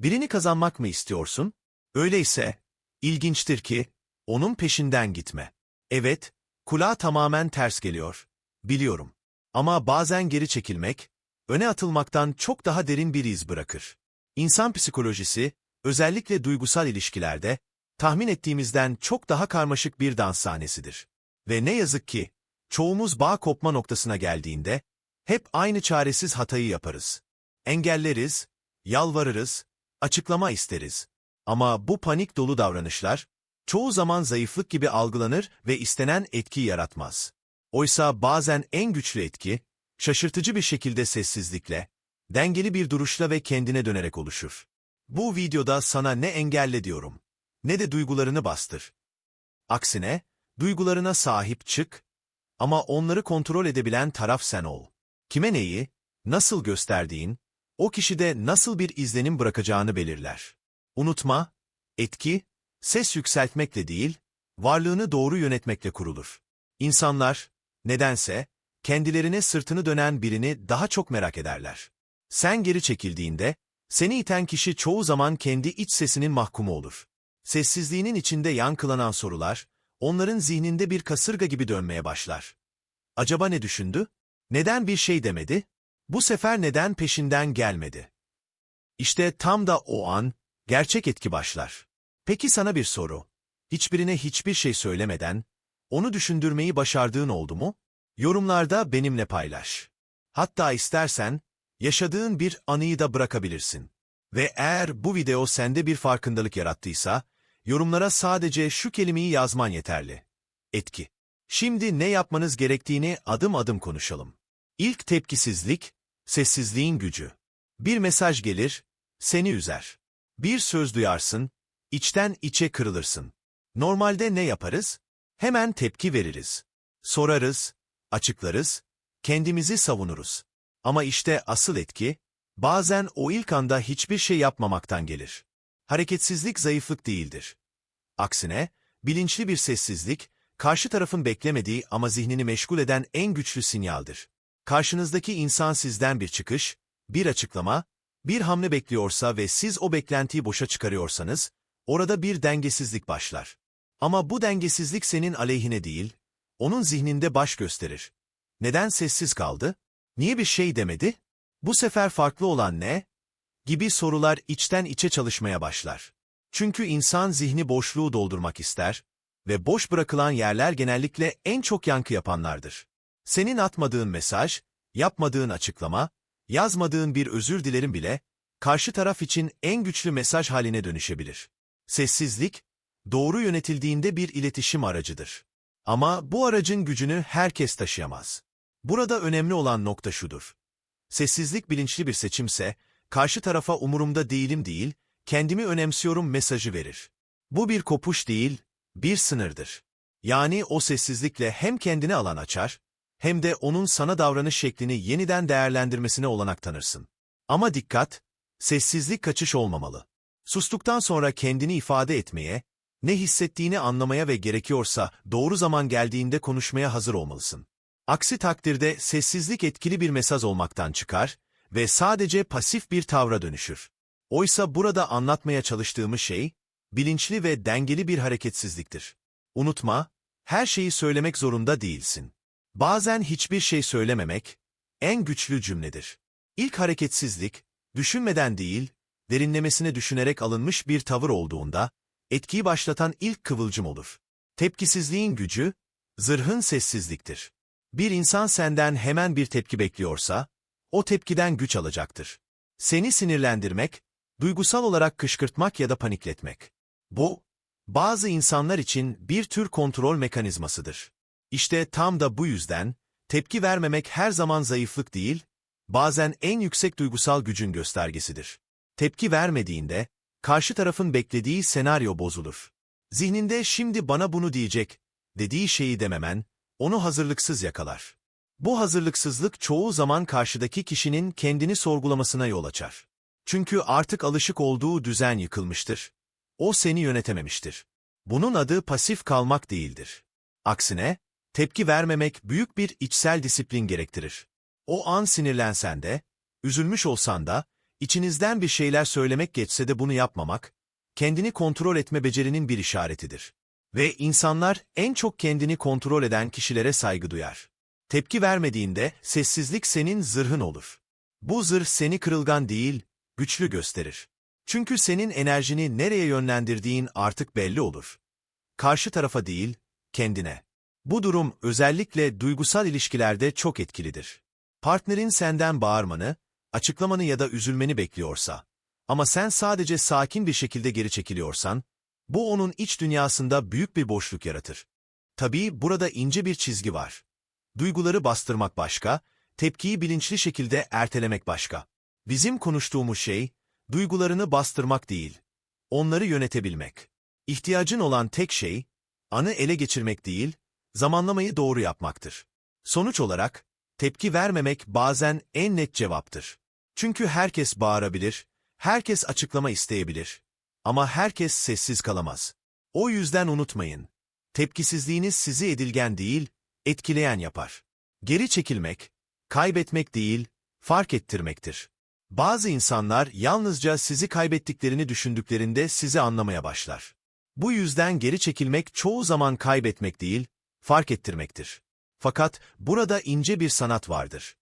Birini kazanmak mı istiyorsun? Öyleyse, ilginçtir ki, onun peşinden gitme. Evet, kulağa tamamen ters geliyor. Biliyorum. Ama bazen geri çekilmek, öne atılmaktan çok daha derin bir iz bırakır. İnsan psikolojisi, özellikle duygusal ilişkilerde, tahmin ettiğimizden çok daha karmaşık bir dans sahnesidir. Ve ne yazık ki, çoğumuz bağ kopma noktasına geldiğinde, hep aynı çaresiz hatayı yaparız. Engelleriz, yalvarırız, açıklama isteriz. Ama bu panik dolu davranışlar, çoğu zaman zayıflık gibi algılanır ve istenen etki yaratmaz. Oysa bazen en güçlü etki, şaşırtıcı bir şekilde sessizlikle, dengeli bir duruşla ve kendine dönerek oluşur. Bu videoda sana ne engelle diyorum, ne de duygularını bastır. Aksine, duygularına sahip çık ama onları kontrol edebilen taraf sen ol. Kime neyi, nasıl gösterdiğin, o kişide nasıl bir izlenim bırakacağını belirler. Unutma, etki, ses yükseltmekle değil, varlığını doğru yönetmekle kurulur. İnsanlar, nedense, kendilerine sırtını dönen birini daha çok merak ederler. Sen geri çekildiğinde, seni iten kişi çoğu zaman kendi iç sesinin mahkumu olur. Sessizliğinin içinde yankılanan sorular, onların zihninde bir kasırga gibi dönmeye başlar. Acaba ne düşündü? Neden bir şey demedi? Bu sefer neden peşinden gelmedi? İşte tam da o an, gerçek etki başlar. Peki sana bir soru. Hiçbirine hiçbir şey söylemeden, onu düşündürmeyi başardığın oldu mu? Yorumlarda benimle paylaş. Hatta istersen, yaşadığın bir anıyı da bırakabilirsin. Ve eğer bu video sende bir farkındalık yarattıysa, yorumlara sadece şu kelimeyi yazman yeterli. Etki. Şimdi ne yapmanız gerektiğini adım adım konuşalım. İlk tepkisizlik, sessizliğin gücü. Bir mesaj gelir, seni üzer. Bir söz duyarsın, içten içe kırılırsın. Normalde ne yaparız? Hemen tepki veririz. Sorarız, açıklarız, kendimizi savunuruz. Ama işte asıl etki, bazen o ilk anda hiçbir şey yapmamaktan gelir. Hareketsizlik zayıflık değildir. Aksine, bilinçli bir sessizlik, karşı tarafın beklemediği ama zihnini meşgul eden en güçlü sinyaldir. Karşınızdaki insan sizden bir çıkış, bir açıklama, bir hamle bekliyorsa ve siz o beklentiyi boşa çıkarıyorsanız, orada bir dengesizlik başlar. Ama bu dengesizlik senin aleyhine değil, onun zihninde baş gösterir. Neden sessiz kaldı? Niye bir şey demedi? Bu sefer farklı olan ne? Gibi sorular içten içe çalışmaya başlar. Çünkü insan zihni boşluğu doldurmak ister ve boş bırakılan yerler genellikle en çok yankı yapanlardır. Senin atmadığın mesaj, yapmadığın açıklama, yazmadığın bir özür dilerim bile, karşı taraf için en güçlü mesaj haline dönüşebilir. Sessizlik, doğru yönetildiğinde bir iletişim aracıdır. Ama bu aracın gücünü herkes taşıyamaz. Burada önemli olan nokta şudur. Sessizlik bilinçli bir seçimse, karşı tarafa umurumda değilim değil, kendimi önemsiyorum mesajı verir. Bu bir kopuş değil, bir sınırdır. Yani o sessizlikle hem kendine alan açar, hem de onun sana davranış şeklini yeniden değerlendirmesine olanak tanırsın. Ama dikkat, sessizlik kaçış olmamalı. Sustuktan sonra kendini ifade etmeye, ne hissettiğini anlamaya ve gerekiyorsa doğru zaman geldiğinde konuşmaya hazır olmalısın. Aksi takdirde sessizlik etkili bir mesaj olmaktan çıkar ve sadece pasif bir tavra dönüşür. Oysa burada anlatmaya çalıştığımız şey, bilinçli ve dengeli bir hareketsizliktir. Unutma, her şeyi söylemek zorunda değilsin. Bazen hiçbir şey söylememek, en güçlü cümledir. İlk hareketsizlik, düşünmeden değil, derinlemesine düşünerek alınmış bir tavır olduğunda, etkiyi başlatan ilk kıvılcım olur. Tepkisizliğin gücü, zırhın sessizliktir. Bir insan senden hemen bir tepki bekliyorsa, o tepkiden güç alacaktır. Seni sinirlendirmek, duygusal olarak kışkırtmak ya da panikletmek. Bu, bazı insanlar için bir tür kontrol mekanizmasıdır. İşte tam da bu yüzden, tepki vermemek her zaman zayıflık değil, bazen en yüksek duygusal gücün göstergesidir. Tepki vermediğinde, karşı tarafın beklediği senaryo bozulur. Zihninde şimdi bana bunu diyecek, dediği şeyi dememen, onu hazırlıksız yakalar. Bu hazırlıksızlık çoğu zaman karşıdaki kişinin kendini sorgulamasına yol açar. Çünkü artık alışık olduğu düzen yıkılmıştır. O seni yönetememiştir. Bunun adı pasif kalmak değildir. Aksine, tepki vermemek büyük bir içsel disiplin gerektirir. O an sinirlensen de, üzülmüş olsan da, İçinizden bir şeyler söylemek geçse de bunu yapmamak, kendini kontrol etme becerinin bir işaretidir. Ve insanlar en çok kendini kontrol eden kişilere saygı duyar. Tepki vermediğinde sessizlik senin zırhın olur. Bu zırh seni kırılgan değil, güçlü gösterir. Çünkü senin enerjini nereye yönlendirdiğin artık belli olur. Karşı tarafa değil, kendine. Bu durum özellikle duygusal ilişkilerde çok etkilidir. Partnerin senden bağırmanı, açıklamanı ya da üzülmeni bekliyorsa, ama sen sadece sakin bir şekilde geri çekiliyorsan, bu onun iç dünyasında büyük bir boşluk yaratır. Tabii burada ince bir çizgi var. Duyguları bastırmak başka, tepkiyi bilinçli şekilde ertelemek başka. Bizim konuştuğumuz şey, duygularını bastırmak değil, onları yönetebilmek. İhtiyacın olan tek şey, anı ele geçirmek değil, zamanlamayı doğru yapmaktır. Sonuç olarak, tepki vermemek bazen en net cevaptır. Çünkü herkes bağırabilir, herkes açıklama isteyebilir. Ama herkes sessiz kalamaz. O yüzden unutmayın. Tepkisizliğiniz sizi edilgen değil, etkileyen yapar. Geri çekilmek, kaybetmek değil, fark ettirmektir. Bazı insanlar yalnızca sizi kaybettiklerini düşündüklerinde sizi anlamaya başlar. Bu yüzden geri çekilmek çoğu zaman kaybetmek değil, fark ettirmektir. Fakat burada ince bir sanat vardır.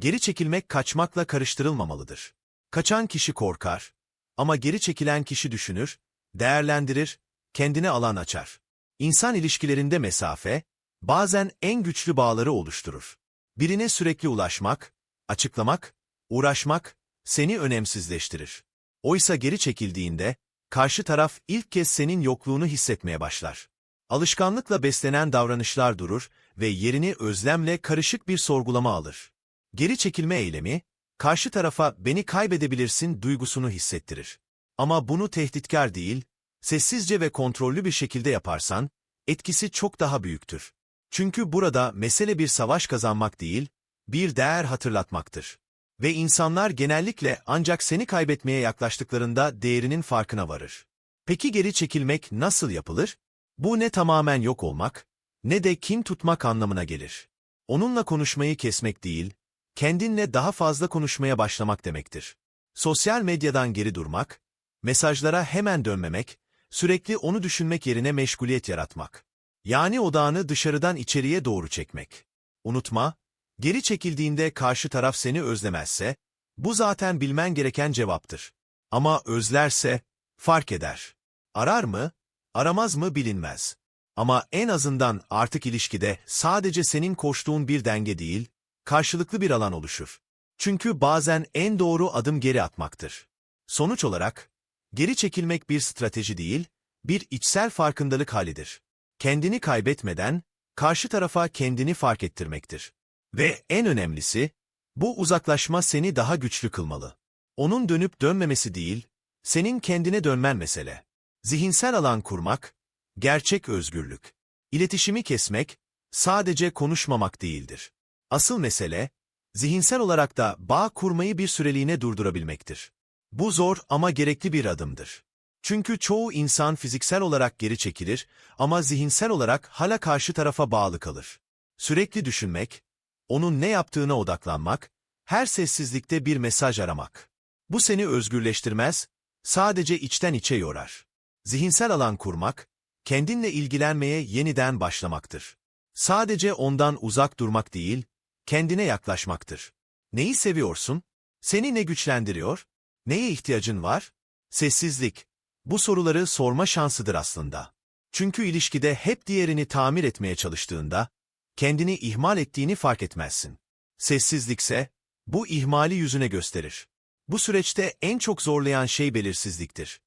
Geri çekilmek kaçmakla karıştırılmamalıdır. Kaçan kişi korkar ama geri çekilen kişi düşünür, değerlendirir, kendine alan açar. İnsan ilişkilerinde mesafe, bazen en güçlü bağları oluşturur. Birine sürekli ulaşmak, açıklamak, uğraşmak, seni önemsizleştirir. Oysa geri çekildiğinde, karşı taraf ilk kez senin yokluğunu hissetmeye başlar. Alışkanlıkla beslenen davranışlar durur ve yerini özlemle karışık bir sorgulama alır. Geri çekilme eylemi, karşı tarafa beni kaybedebilirsin duygusunu hissettirir. Ama bunu tehditkar değil, sessizce ve kontrollü bir şekilde yaparsan, etkisi çok daha büyüktür. Çünkü burada mesele bir savaş kazanmak değil, bir değer hatırlatmaktır. Ve insanlar genellikle ancak seni kaybetmeye yaklaştıklarında değerinin farkına varır. Peki geri çekilmek nasıl yapılır? Bu ne tamamen yok olmak, ne de kin tutmak anlamına gelir. Onunla konuşmayı kesmek değil, kendinle daha fazla konuşmaya başlamak demektir. Sosyal medyadan geri durmak, mesajlara hemen dönmemek, sürekli onu düşünmek yerine meşguliyet yaratmak. Yani odağını dışarıdan içeriye doğru çekmek. Unutma, geri çekildiğinde karşı taraf seni özlemezse, bu zaten bilmen gereken cevaptır. Ama özlerse, fark eder. Arar mı, aramaz mı bilinmez. Ama en azından artık ilişkide sadece senin koştuğun bir denge değil, karşılıklı bir alan oluşur. Çünkü bazen en doğru adım geri atmaktır. Sonuç olarak, geri çekilmek bir strateji değil, bir içsel farkındalık halidir. Kendini kaybetmeden, karşı tarafa kendini fark ettirmektir. Ve en önemlisi, bu uzaklaşma seni daha güçlü kılmalı. Onun dönüp dönmemesi değil, senin kendine dönmen mesele. Zihinsel alan kurmak, gerçek özgürlük. İletişimi kesmek, sadece konuşmamak değildir. Asıl mesele, zihinsel olarak da bağ kurmayı bir süreliğine durdurabilmektir. Bu zor ama gerekli bir adımdır. Çünkü çoğu insan fiziksel olarak geri çekilir ama zihinsel olarak hala karşı tarafa bağlı kalır. Sürekli düşünmek, onun ne yaptığına odaklanmak, her sessizlikte bir mesaj aramak. Bu seni özgürleştirmez, sadece içten içe yorar. Zihinsel alan kurmak, kendinle ilgilenmeye yeniden başlamaktır. Sadece ondan uzak durmak değil, kendine yaklaşmaktır. Neyi seviyorsun? Seni ne güçlendiriyor? Neye ihtiyacın var? Sessizlik. Bu soruları sorma şansıdır aslında. Çünkü ilişkide hep diğerini tamir etmeye çalıştığında, kendini ihmal ettiğini fark etmezsin. Sessizlikse, bu ihmali yüzüne gösterir. Bu süreçte en çok zorlayan şey belirsizliktir.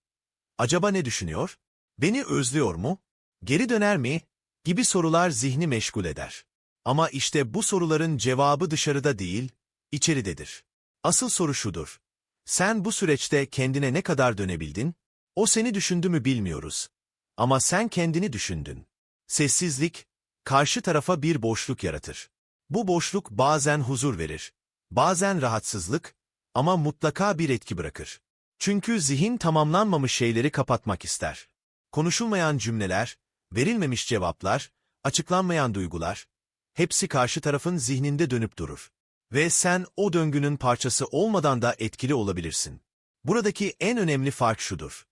Acaba ne düşünüyor? Beni özlüyor mu? Geri döner mi? Gibi sorular zihni meşgul eder. Ama işte bu soruların cevabı dışarıda değil, içeridedir. Asıl soru şudur. Sen bu süreçte kendine ne kadar dönebildin? O seni düşündü mü bilmiyoruz. Ama sen kendini düşündün. Sessizlik, karşı tarafa bir boşluk yaratır. Bu boşluk bazen huzur verir, bazen rahatsızlık ama mutlaka bir etki bırakır. Çünkü zihin tamamlanmamış şeyleri kapatmak ister. Konuşulmayan cümleler, verilmemiş cevaplar, açıklanmayan duygular, hepsi karşı tarafın zihninde dönüp durur. Ve sen o döngünün parçası olmadan da etkili olabilirsin. Buradaki en önemli fark şudur.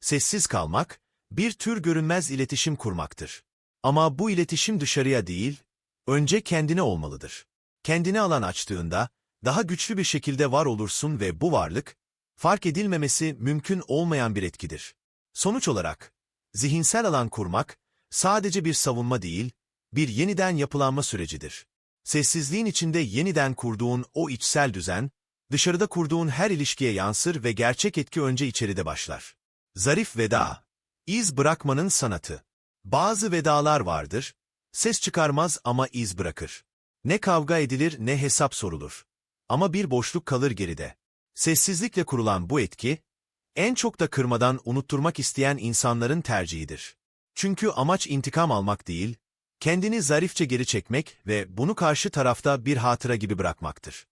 Sessiz kalmak, bir tür görünmez iletişim kurmaktır. Ama bu iletişim dışarıya değil, önce kendine olmalıdır. Kendine alan açtığında, daha güçlü bir şekilde var olursun ve bu varlık, fark edilmemesi mümkün olmayan bir etkidir. Sonuç olarak, zihinsel alan kurmak, sadece bir savunma değil, bir yeniden yapılanma sürecidir. Sessizliğin içinde yeniden kurduğun o içsel düzen, dışarıda kurduğun her ilişkiye yansır ve gerçek etki önce içeride başlar. Zarif veda, iz bırakmanın sanatı. Bazı vedalar vardır, ses çıkarmaz ama iz bırakır. Ne kavga edilir ne hesap sorulur. Ama bir boşluk kalır geride. Sessizlikle kurulan bu etki, en çok da kırmadan unutturmak isteyen insanların tercihidir. Çünkü amaç intikam almak değil, kendini zarifçe geri çekmek ve bunu karşı tarafta bir hatıra gibi bırakmaktır.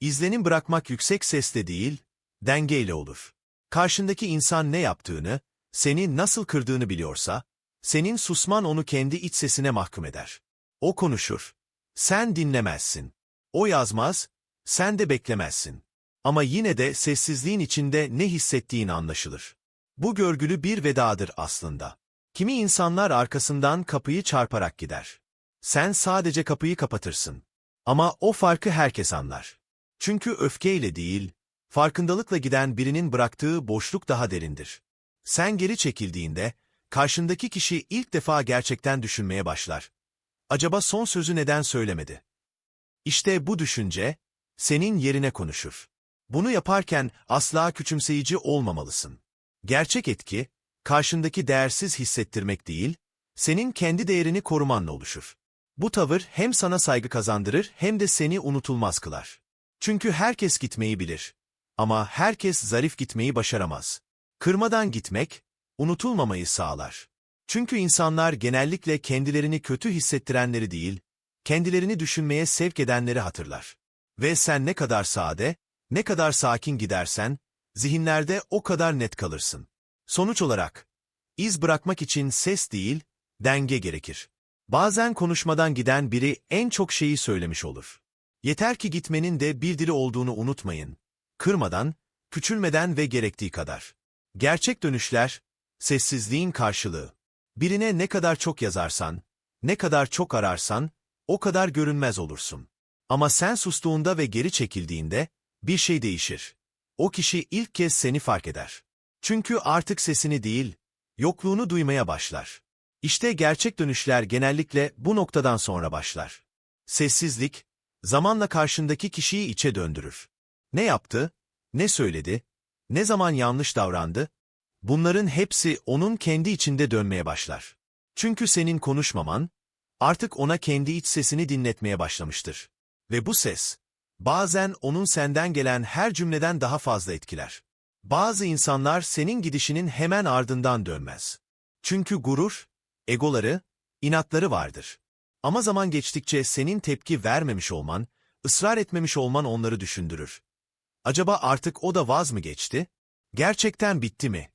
İzlenim bırakmak yüksek sesle değil, dengeyle olur. Karşındaki insan ne yaptığını, seni nasıl kırdığını biliyorsa, senin susman onu kendi iç sesine mahkum eder. O konuşur. Sen dinlemezsin. O yazmaz, sen de beklemezsin. Ama yine de sessizliğin içinde ne hissettiğin anlaşılır. Bu görgülü bir vedadır aslında. Kimi insanlar arkasından kapıyı çarparak gider. Sen sadece kapıyı kapatırsın. Ama o farkı herkes anlar. Çünkü öfkeyle değil, farkındalıkla giden birinin bıraktığı boşluk daha derindir. Sen geri çekildiğinde, karşındaki kişi ilk defa gerçekten düşünmeye başlar. Acaba son sözü neden söylemedi? İşte bu düşünce, senin yerine konuşur. Bunu yaparken asla küçümseyici olmamalısın. Gerçek etki, karşındaki değersiz hissettirmek değil, senin kendi değerini korumanla oluşur. Bu tavır hem sana saygı kazandırır hem de seni unutulmaz kılar. Çünkü herkes gitmeyi bilir. Ama herkes zarif gitmeyi başaramaz. Kırmadan gitmek, unutulmamayı sağlar. Çünkü insanlar genellikle kendilerini kötü hissettirenleri değil, kendilerini düşünmeye sevk edenleri hatırlar. Ve sen ne kadar sade, ne kadar sakin gidersen, zihinlerde o kadar net kalırsın. Sonuç olarak, iz bırakmak için ses değil, denge gerekir. Bazen konuşmadan giden biri en çok şeyi söylemiş olur. Yeter ki gitmenin de bir dili olduğunu unutmayın. Kırmadan, küçülmeden ve gerektiği kadar. Gerçek dönüşler, sessizliğin karşılığı. Birine ne kadar çok yazarsan, ne kadar çok ararsan, o kadar görünmez olursun. Ama sen sustuğunda ve geri çekildiğinde, bir şey değişir. O kişi ilk kez seni fark eder. Çünkü artık sesini değil, yokluğunu duymaya başlar. İşte gerçek dönüşler genellikle bu noktadan sonra başlar. Sessizlik, zamanla karşındaki kişiyi içe döndürür. Ne yaptı, ne söyledi, ne zaman yanlış davrandı, bunların hepsi onun kendi içinde dönmeye başlar. Çünkü senin konuşmaman, artık ona kendi iç sesini dinletmeye başlamıştır. Ve bu ses, bazen onun senden gelen her cümleden daha fazla etkiler. Bazı insanlar senin gidişinin hemen ardından dönmez. Çünkü gurur, egoları, inatları vardır. Ama zaman geçtikçe senin tepki vermemiş olman, ısrar etmemiş olman onları düşündürür. Acaba artık o da vaz mı geçti? Gerçekten bitti mi?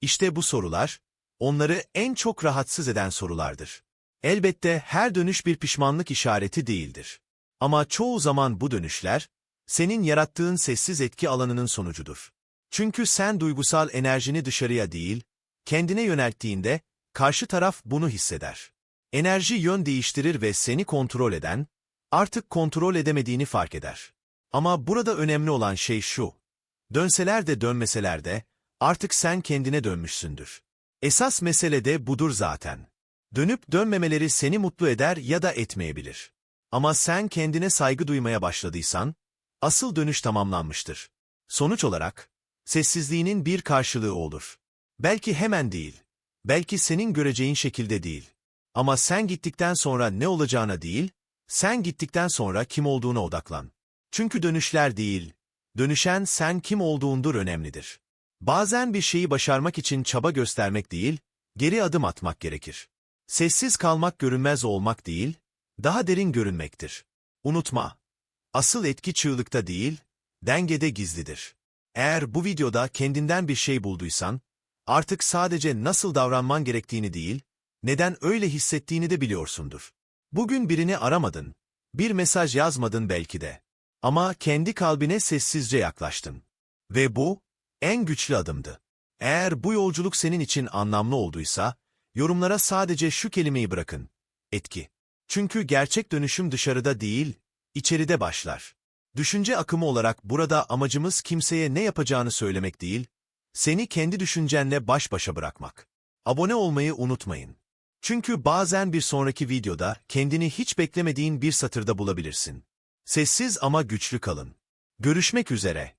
İşte bu sorular, onları en çok rahatsız eden sorulardır. Elbette her dönüş bir pişmanlık işareti değildir. Ama çoğu zaman bu dönüşler, senin yarattığın sessiz etki alanının sonucudur. Çünkü sen duygusal enerjini dışarıya değil, kendine yönelttiğinde, karşı taraf bunu hisseder. Enerji yön değiştirir ve seni kontrol eden, artık kontrol edemediğini fark eder. Ama burada önemli olan şey şu. Dönseler de dönmeseler de, artık sen kendine dönmüşsündür. Esas mesele de budur zaten. Dönüp dönmemeleri seni mutlu eder ya da etmeyebilir. Ama sen kendine saygı duymaya başladıysan, asıl dönüş tamamlanmıştır. Sonuç olarak, sessizliğinin bir karşılığı olur. Belki hemen değil, belki senin göreceğin şekilde değil. Ama sen gittikten sonra ne olacağına değil, sen gittikten sonra kim olduğuna odaklan. Çünkü dönüşler değil, dönüşen sen kim olduğundur önemlidir. Bazen bir şeyi başarmak için çaba göstermek değil, geri adım atmak gerekir. Sessiz kalmak görünmez olmak değil, daha derin görünmektir. Unutma, asıl etki çığlıkta değil, dengede gizlidir. Eğer bu videoda kendinden bir şey bulduysan, artık sadece nasıl davranman gerektiğini değil, neden öyle hissettiğini de biliyorsundur. Bugün birini aramadın, bir mesaj yazmadın belki de. Ama kendi kalbine sessizce yaklaştın. Ve bu, en güçlü adımdı. Eğer bu yolculuk senin için anlamlı olduysa, yorumlara sadece şu kelimeyi bırakın. Etki. Çünkü gerçek dönüşüm dışarıda değil, içeride başlar. Düşünce akımı olarak burada amacımız kimseye ne yapacağını söylemek değil, seni kendi düşüncenle baş başa bırakmak. Abone olmayı unutmayın. Çünkü bazen bir sonraki videoda kendini hiç beklemediğin bir satırda bulabilirsin. Sessiz ama güçlü kalın. Görüşmek üzere.